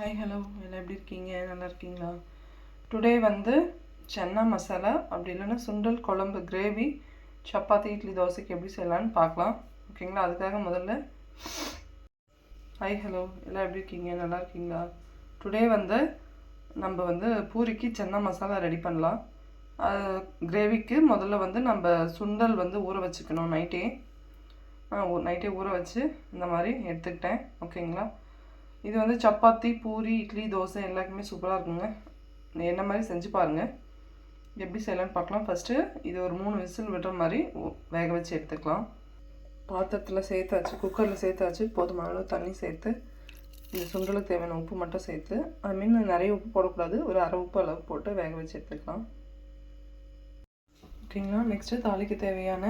Hi hello எல்லாம் எப்படி இருக்கீங்க? நல்லா இருக்கீங்களா? டுடே வந்து சன்னா மசாலா அப்படி இல்லைன்னா சுண்டல் குழம்பு கிரேவி சப்பாத்தி இட்லி தோசைக்கு எப்படி செய்யலான்னு பார்க்கலாம். ஓகேங்களா அதுக்காக முதல்ல ஹாய் ஹலோ எல்லாம் எப்படி இருக்கீங்க? நல்லா இருக்கீங்களா? டுடே வந்து நம்ம வந்து பூரிக்கு சன்னா மசாலா ரெடி பண்ணலாம். கிரேவிக்கு முதல்ல வந்து நம்ம சுண்டல் வந்து ஊற வச்சுக்கணும் நைட்டே. நைட்டே ஊற வச்சு இந்த மாதிரி எடுத்துக்கிட்டேன். ஓகேங்களா இது வந்து சப்பாத்தி பூரி இட்லி தோசை எல்லாருக்குமே சூப்பராக இருக்குங்க. என்ன மாதிரி செஞ்சு பாருங்கள் எப்படி செய்யலான்னு பார்க்கலாம் ஃபஸ்ட்டு இது ஒரு மூணு விசில் விடுற மாதிரி வேக வச்சு எடுத்துக்கலாம். பாத்திரத்தில் சேர்த்தாச்சு குக்கரில் சேர்த்தாச்சு போதுமான அளவு தண்ணி சேர்த்து இந்த சுண்டலுக்கு தேவையான உப்பு மட்டும் சேர்த்து ஐ மீன் நிறைய உப்பு போடக்கூடாது. ஒரு அரை உப்பு அளவு போட்டு வேக வச்சு எடுத்துக்கலாம். ஓகேங்களா நெக்ஸ்ட்டு தாளிக்கு தேவையான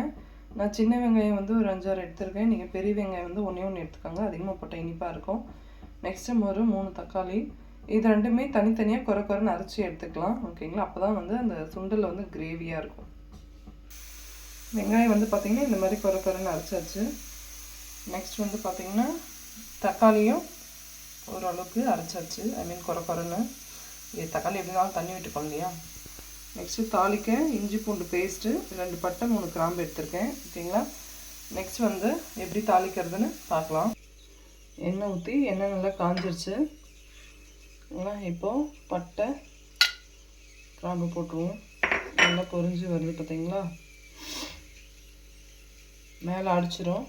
நான் சின்ன வெங்காயம் வந்து ஒரு அஞ்சாறு எடுத்திருக்கேன். நீங்கள் பெரிய வெங்காயம் வந்து ஒன்றே ஒன்று எடுத்துக்கோங்க. அதிகமாக போட்டால் இனிப்பாக இருக்கும். நெக்ஸ்ட்டு ஒரு மூணு தக்காளி. இது ரெண்டுமே தனித்தனியாக குறை குறைன்னு அரைச்சி எடுத்துக்கலாம். ஓகேங்களா அப்போ தான் வந்து அந்த சுண்டலில் வந்து கிரேவியாக இருக்கும். வெங்காயம் வந்து பார்த்திங்கன்னா இந்த மாதிரி குறை குறைன்னு அரைச்சாச்சு. நெக்ஸ்ட் வந்து பார்த்திங்கன்னா தக்காளியும் ஓரளவுக்கு அரைச்சாச்சு. ஐ மீன் குறை குறைன்னு இது தக்காளி எப்படி இருந்தாலும் தண்ணி விட்டுக்கோம் இல்லையா? நெக்ஸ்ட்டு தாளிக்க இஞ்சி பூண்டு பேஸ்ட்டு ரெண்டு பட்டை மூணு கிராம்பு எடுத்திருக்கேன். ஓகேங்களா நெக்ஸ்ட் வந்து எப்படி தாளிக்கிறதுன்னு பார்க்கலாம். எண்ணெய் ஊற்றி எண்ணெய் நல்லா காஞ்சிருச்சு. ஓகேங்களா இப்போது பட்டை கிராம்பு போட்டுருவோம். நல்லா பொறிஞ்சு வருது பார்த்தீங்களா மேலே அடிச்சிடும்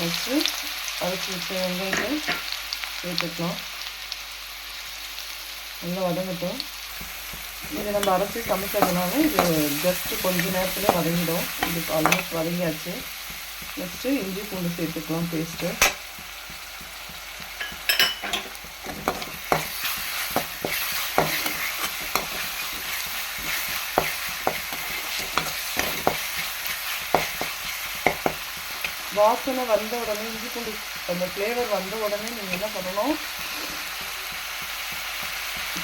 வச்சு அரைச்சி வச்ச வெங்காயத்தை சேர்த்துக்கலாம். நல்லா வதங்கட்டும். இது நம்ம அரைச்சி சமைக்கிறதுனால இது ஜஸ்ட்டு கொஞ்ச நேரத்தில் வதங்கிடும். இது ஆல்மோஸ்ட் வதங்கியாச்சு. நெக்ஸ்ட்டு இஞ்சி பூண்டு சேர்த்துக்கலாம் பேஸ்ட்டு வாசனை வந்த உடனே இஞ்சி பூண்டு அந்த ஃப்ளேவர் வந்த உடனே நீங்கள் என்ன பண்ணணும்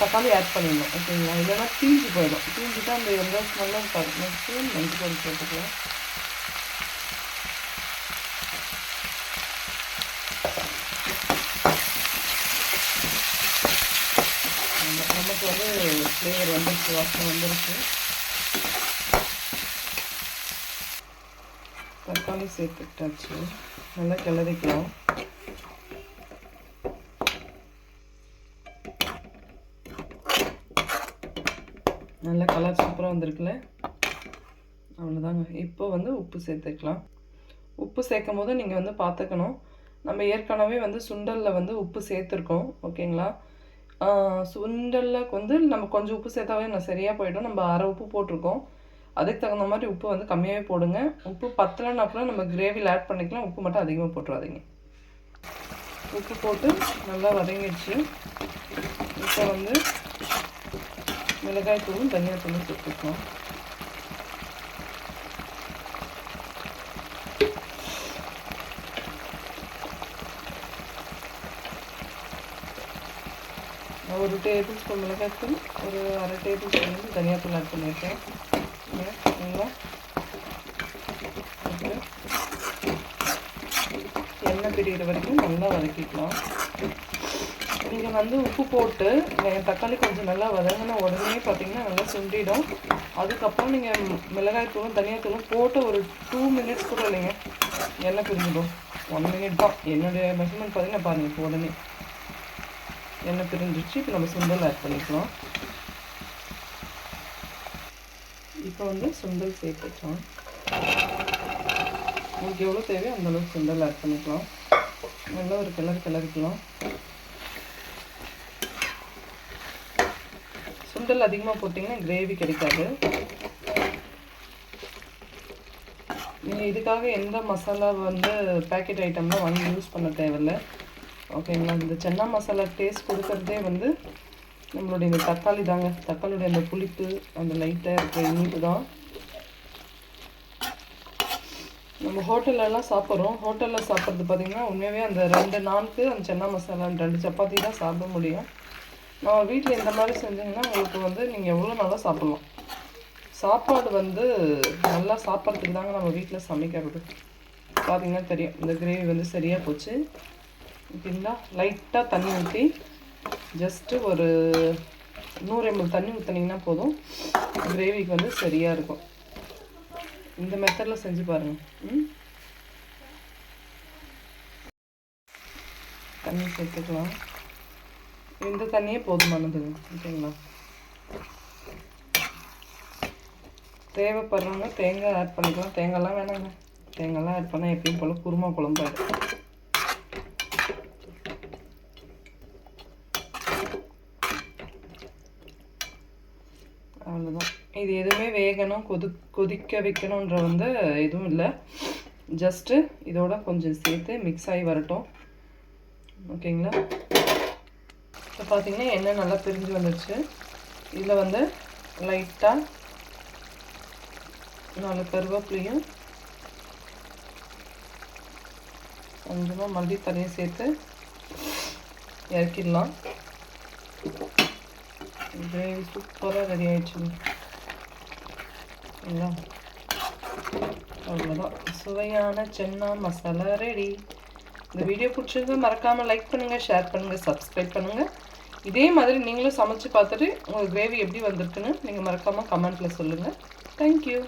தக்காளி ஆட் பண்ணிடணும் ஓகேங்களா இல்லைன்னா தீஞ்சு போயிடும் தீஞ்சுட்டு அந்த எந்த ஸ்மெல்லும் இருக்காது நெக்ஸ்ட்டு மஞ்சள் பொடி சேர்த்துக்கலாம் நமக்கு வந்து ஃப்ளேவர் வந்துருச்சு வாசனை வந்துருச்சு. தக்காளி சேர்த்துக்கிட்டாச்சு. நல்லா கிளறிக்கலாம். நல்ல கலர் சூப்பராக வந்திருக்குல்ல அவ்வளோதாங்க இப்போ வந்து உப்பு சேர்த்துக்கலாம். உப்பு சேர்க்கும் போது நீங்கள் வந்து பார்த்துக்கணும். நம்ம ஏற்கனவே வந்து சுண்டலில் வந்து உப்பு சேர்த்துருக்கோம். ஓகேங்களா? சுண்டலுக்கு சுண்டலில் வந்து நம்ம கொஞ்சம் உப்பு சேர்த்தாவே நான் சரியாக போயிடும். நம்ம அரை உப்பு போட்டிருக்கோம். அதுக்கு தகுந்த மாதிரி உப்பு வந்து கம்மியாகவே போடுங்க. உப்பு பத்தலைன்னா கூட நம்ம கிரேவியில் ஆட் பண்ணிக்கலாம். உப்பு மட்டும் அதிகமாக போட்டுறாதீங்க. உப்பு போட்டு நல்லா வதங்கிடுச்சு. இப்போ வந்து மிளகாய் தூளும் தனியாக தூளும் சேர்த்துக்கலாம். ஒரு டேபிள் ஸ்பூன் மிளகாய் தூள் ஒரு அரை டேபிள் ஸ்பூன் வந்து தனியாக தூள் ஆட் பண்ணியிருக்கேன் நல்லா எண்ணெய் பிரியிற வரைக்கும் நல்லா வதக்கிக்கலாம். நீங்கள் வந்து உப்பு போட்டு தக்காளி கொஞ்சம் நல்லா வதங்கின உடனே பார்த்தீங்கன்னா நல்லா சுண்டிடும். அதுக்கப்புறம் நீங்கள் மிளகாய் தூளும் தனியாக போட்டு ஒரு டூ மினிட்ஸ் கூட இல்லைங்க. எண்ணெய் பிரிஞ்சிடும். ஒன் மினிட் தான். என்னுடைய மெஷர்மெண்ட் பார்த்தீங்கன்னா பாருங்கள் உடனே. எண்ணெய் பிரிஞ்சிடுச்சு இப்போ நம்ம சுண்டல் ஆட் பண்ணிக்கலாம். இப்போ வந்து சுண்டல் சேர்த்துக்கலாம். உங்களுக்கு எவ்வளோ தேவையோ அந்தளவுக்கு சுண்டல் ஆட் பண்ணிக்கலாம். நல்லா ஒரு கிளறு கிளறிக்கலாம். சுண்டல் அதிகமாக போட்டிங்கன்னா கிரேவி கிடைக்காது. நீங்கள் இதுக்காக எந்த மசாலா வந்து பேக்கெட் ஐட்டம்லாம் வாங்கி யூஸ் பண்ண தேவையில்ல. ஓகேங்களா இந்த சென்னா மசாலா டேஸ்ட் கொடுக்கறதே வந்து நம்மளுடைய இந்த தக்காளி தாங்க. தக்காளியுடைய அந்த புளிப்பு அந்த லைட்டாக இருக்கிற இனிப்பு தான். நம்ம ஹோட்டல்லலாம் சாப்பிட்றோம். ஹோட்டலில் சாப்பிட்றது பார்த்திங்கன்னா உண்மையாகவே அந்த ரெண்டு நான்கு அந்த சென்னா மசாலா அந்த ரெண்டு சப்பாத்தி தான் சாப்பிட முடியும். நம்ம வீட்டில் இந்த மாதிரி செஞ்சிங்கன்னா உங்களுக்கு வந்து நீங்கள் எவ்வளோ நல்லா சாப்பிட்லாம். சாப்பாடு வந்து நல்லா சாப்பிட்றதுக்கு தாங்க நம்ம வீட்டில் சமைக்கிறது. பார்த்தீங்கன்னா தெரியும். இந்த கிரேவி வந்து சரியாக போச்சு. ஓகேங்களா லைட்டாக தண்ணி ஊற்றி ஜஸ்ட்டு ஒரு நூறு எம்எல் தண்ணி ஊற்றுனீங்கன்னா போதும். கிரேவிக்கு வந்து சரியாக இருக்கும். இந்த மெத்தடில் செஞ்சு பாருங்கள் தண்ணி சேர்த்துக்கலாம். இந்த தண்ணியே போதுமானதுங்க. ஓகேங்களா? தேவைப்படுறவங்க தேங்காய் ஆட் பண்ணிக்கலாம். தேங்காய்லாம் வேணாங்க. தேங்காய்லாம் ஆட் பண்ணால் எப்பயும் போல் குருமா குழம்பு ஆகிடும் இது எதுவுமே வேகணும் கொதி கொதிக்க வைக்கணுன்ற வந்து எதுவும் இல்லை. ஜஸ்ட்டு இதோட கொஞ்சம் சேர்த்து மிக்ஸ் ஆகி வரட்டும். ஓகேங்களா இப்போ பார்த்தீங்கன்னா எண்ணெய் நல்லா பிரிஞ்சு வந்துடுச்சு இதில் வந்து லைட்டாக நாலு கருவேப்பிலையும் கொஞ்சமாக மல்லித்தலையும் சேர்த்து இறக்கிடலாம். கிரேவி சூப்பராக ரெடி ஆயிடுச்சுங்க. இல்லை. அவ்வளோதான் சுவையான சென்னா மசாலா ரெடி இந்த வீடியோ பிடிச்சிருந்தா மறக்காமல் லைக் பண்ணுங்கள் ஷேர் பண்ணுங்கள் சப்ஸ்கிரைப் பண்ணுங்கள் இதே மாதிரி நீங்களும் சமைச்சு பார்த்துட்டு உங்கள் கிரேவி எப்படி வந்திருக்குன்னு நீங்கள் மறக்காமல் கமெண்ட்டில் சொல்லுங்கள் தேங்க்யூ